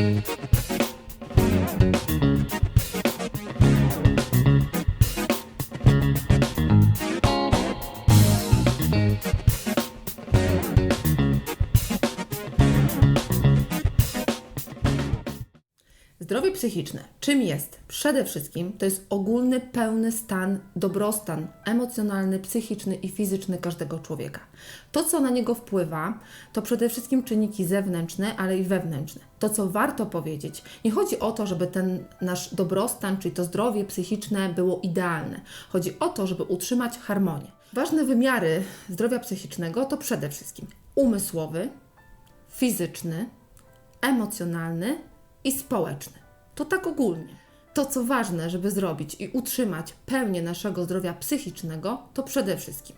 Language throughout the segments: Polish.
Thank you. Zdrowie psychiczne. Czym jest? Przede wszystkim to jest ogólny, pełny stan, dobrostan emocjonalny, psychiczny i fizyczny każdego człowieka. To, co na niego wpływa, to przede wszystkim czynniki zewnętrzne, ale i wewnętrzne. To, co warto powiedzieć, nie chodzi o to, żeby ten nasz dobrostan, czyli to zdrowie psychiczne było idealne. Chodzi o to, żeby utrzymać harmonię. Ważne wymiary zdrowia psychicznego to przede wszystkim umysłowy, fizyczny, emocjonalny i społeczny. To tak ogólnie. To, co ważne, żeby zrobić i utrzymać pełnię naszego zdrowia psychicznego, to przede wszystkim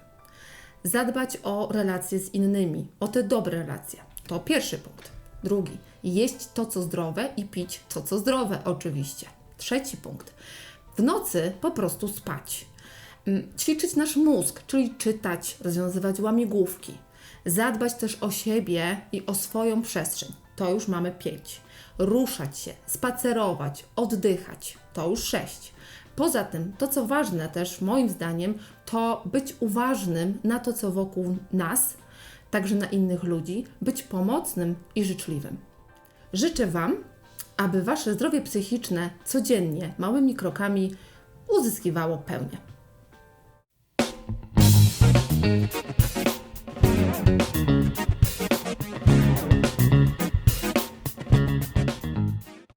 zadbać o relacje z innymi, o te dobre relacje. To pierwszy punkt. Drugi, jeść to, co zdrowe i pić to, co zdrowe, oczywiście. Trzeci punkt, w nocy po prostu spać. Mm, Ćwiczyć nasz mózg, czyli czytać, rozwiązywać łamigłówki. Zadbać też o siebie i o swoją przestrzeń. To już mamy pięć. Ruszać się, spacerować, oddychać. To już sześć. Poza tym, to co ważne też moim zdaniem, to być uważnym na to, co wokół nas, także na innych ludzi, być pomocnym i życzliwym. Życzę Wam, aby Wasze zdrowie psychiczne codziennie, małymi krokami uzyskiwało pełnię.